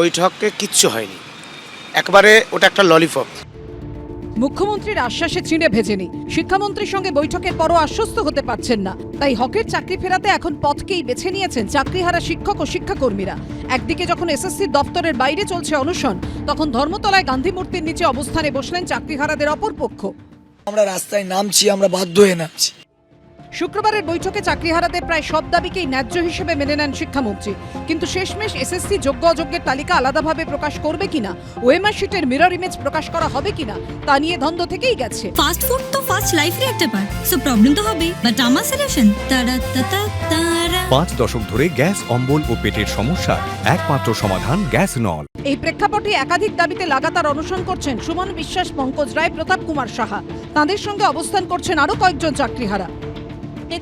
বৈঠকে কিচ্ছু হয়নি। একবারে ওটা একটা ললিপপ মুখ্যমন্ত্রীর আশ্বাসে চিঁড়ে ভেজেনি। শিক্ষামন্ত্রীর সঙ্গে বৈঠকের পরও আশ্বস্ত হতে পারছেন না। তাই হকের চাকরি ফেরাতে এখন পথকেই বেছে নিয়েছেন চাকরিহারা শিক্ষক ও শিক্ষাকর্মীরা। একদিকে যখন এসএসসি দপ্তরের বাইরে চলছে অনশন তখন ধর্মতলায় গান্ধী মূর্তির নিচে অবস্থানে বসলেন চাকরিহারাদের অপরপক্ষ। আমরা রাস্তায় নামছি আমরা বাধ্য হয়ে নামছি। শুক্রবারের বৈঠকে চাকরি চাকরিহারাদের প্রায় সব দাবিকেই ন্যায্য হিসেবে মেনে নেন শিক্ষামন্ত্রী। কিন্তু শেষমেশ এসএসসি যোগ্য অযোগ্যের তালিকা আলাদাভাবে প্রকাশ করবে কিনা ওএমআর শিটের মিরর ইমেজ প্রকাশ করা হবে কিনা তা নিয়ে দ্বন্দ্ব থেকেই গেছে। ফাস্ট ফুড তো ফাস্ট লাইফের একটা পার্ট সো প্রবলেম তো হবে। বাট আমার সলিউশন তারা তারা তারা। পাঁচ দশক ধরে গ্যাস অম্বল ও পেটের সমস্যার একমাত্র সমাধান গ্যাস নল। এই প্রেক্ষাপটে একাধিক দাবিতে লাগাতার অনশন করছেন সুমন বিশ্বাস পঙ্কজ রায় প্রতাপ কুমার সাহা। তাদের সঙ্গে অবস্থান করছেন আরও কয়েকজন চাকরিহারা।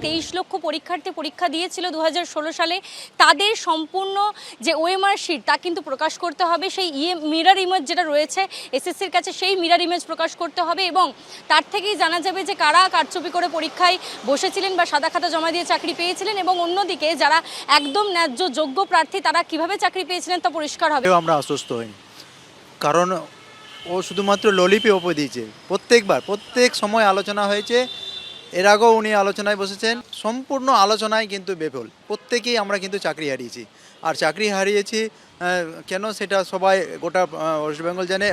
তেইশ লক্ষ পরীক্ষার্থী পরীক্ষা দিয়েছিল দু হাজার ষোলো সালে। তাদের সম্পূর্ণ যে ওএমআর শিট তা কিন্তু প্রকাশ করতে হবে। সেই ইয়ে মিরার ইমেজ যেটা রয়েছে এসএসসির কাছে সেই মিরার ইমেজ প্রকাশ করতে হবে এবং তার থেকেই জানা যাবে যে কারা কারচুপি করে পরীক্ষায় বসেছিলেন বা সাদা খাতা জমা দিয়ে চাকরি পেয়েছিলেন এবং অন্যদিকে যারা একদম ন্যায্য যোগ্য প্রার্থী, তারা কীভাবে চাকরি পেয়েছিলেন তা পরিষ্কার হবে। আমরা আশ্বস্ত হইনি কারণ ও শুধুমাত্র ললিপি ওপর দিয়েছে। প্রত্যেকবার, প্রত্যেক সময় আলোচনা হয়েছে এর আগেও উনি আলোচনায় বসেছেন। সম্পূর্ণ আলোচনায় কিন্তু বেফল। প্রত্যেকেই আমরা কিন্তু চাকরি হারিয়েছি। আর চাকরি হারিয়েছি কেন সেটা সবাই গোটা ওয়েস্ট বেঙ্গল জানে।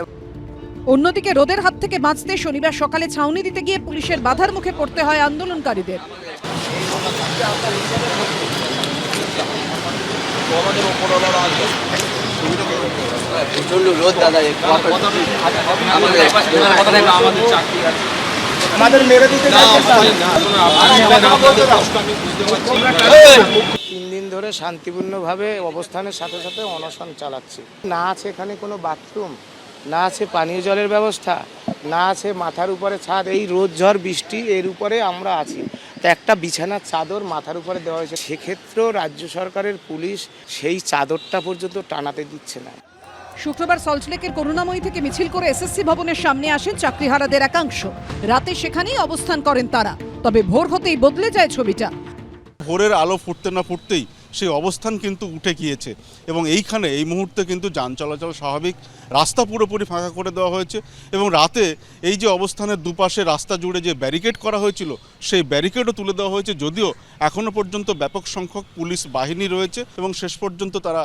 অন্যদিকে রোদের হাত থেকে বাঁচতে শনিবার সকালে ছাউনি দিতে গিয়ে পুলিশের বাধার মুখে পড়তে হয় আন্দোলনকারীদের। তিন দিন ধরে শান্তিপূর্ণভাবে অবস্থানের সাথে সাথে অনশন চালাচ্ছি। না আছে এখানে কোনো বাথরুম না আছে পানীয় জলের ব্যবস্থা না আছে মাথার উপরে ছাদ এই রোদ ঝড় বৃষ্টি এর উপরে আমরা আছি। তো একটা বিছানার চাদর মাথার উপরে দেওয়া হয়েছে। সেক্ষেত্রেও রাজ্য সরকারের পুলিশ সেই চাদরটা পর্যন্ত টানাতে দিচ্ছে না। শুক্রবার সল্টলেকের করুণাময়ী থেকে মিছিল করে এসএসসি ভবনের সামনে আসেন চাকরিহারাদের একাংশ। রাতে সেখানেই অবস্থান করেন তারা। তবে ভোর হতেই বদলে যায় ছবিটা। ভোরের আলো ফুটতে না ফুটতেই সেই অবস্থান কিন্তু উঠে গিয়েছে। এবং এইখানে, এই মুহূর্তে কিন্তু যান চলাচল স্বাভাবিক। রাস্তা পুরোপুরি ফাঁকা করে দেওয়া হয়েছে এবং রাতে এই যে অবস্থানের দুপাশে রাস্তা জুড়ে যে ব্যারিকেড করা হয়েছিল, সেই ব্যারিকেডও তুলে দেওয়া হয়েছে। যদিও এখনও পর্যন্ত ব্যাপক সংখ্যক পুলিশ বাহিনী রয়েছে এবং শেষ পর্যন্ত তারা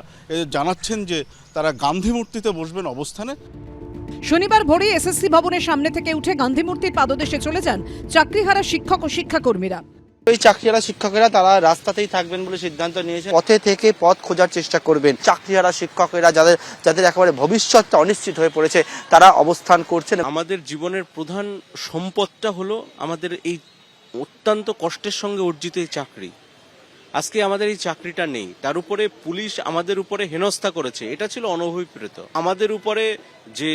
জানাচ্ছেন যে তারা গান্ধী মূর্তিতে বসবেন অবস্থানে। শনিবার ভোরে এসএসসি ভবনের সামনে থেকে উঠে গান্ধী মূর্তির পাদদেশে চলে যান চাকরিহারা শিক্ষক ও শিক্ষাকর্মীরা। এই চাকরিহারা শিক্ষকেরা তারা রাস্তাতেই থাকবেন বলে সিদ্ধান্ত নিয়েছে। পথে থেকে পথ খোঁজার চেষ্টা করবেন। চাকরিহারা শিক্ষকেরা যাদের যাদের একেবারে ভবিষ্যৎটা অনিশ্চিত হয়ে পড়েছে, তারা অবস্থান করছেন। আমাদের জীবনের প্রধান সম্পদটা হলো আমাদের এই অত্যন্ত কষ্টের সঙ্গে অর্জিত এই চাকরি। আজকে আমাদের এই চাকরিটা নেই। তার উপরে পুলিশ আমাদের উপরে হেনস্থা করেছে। এটা ছিল অনভিপ্রেত। আমাদের উপরে যে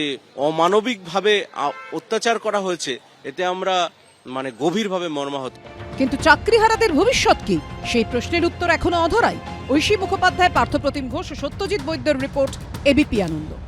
অমানবিকভাবে অত্যাচার করা হয়েছে, এতে আমরা মানে গভীরভাবে মর্মাহত। কিন্তু চাকরিহারাদের ভবিষ্যৎ কি? সেই প্রশ্নের উত্তর এখনও অধরাই। ঐশী মুখোপাধ্যায়, পার্থপ্রতিম ঘোষ ও সত্যজিৎ বৈদ্যর রিপোর্ট এবিপি আনন্দ।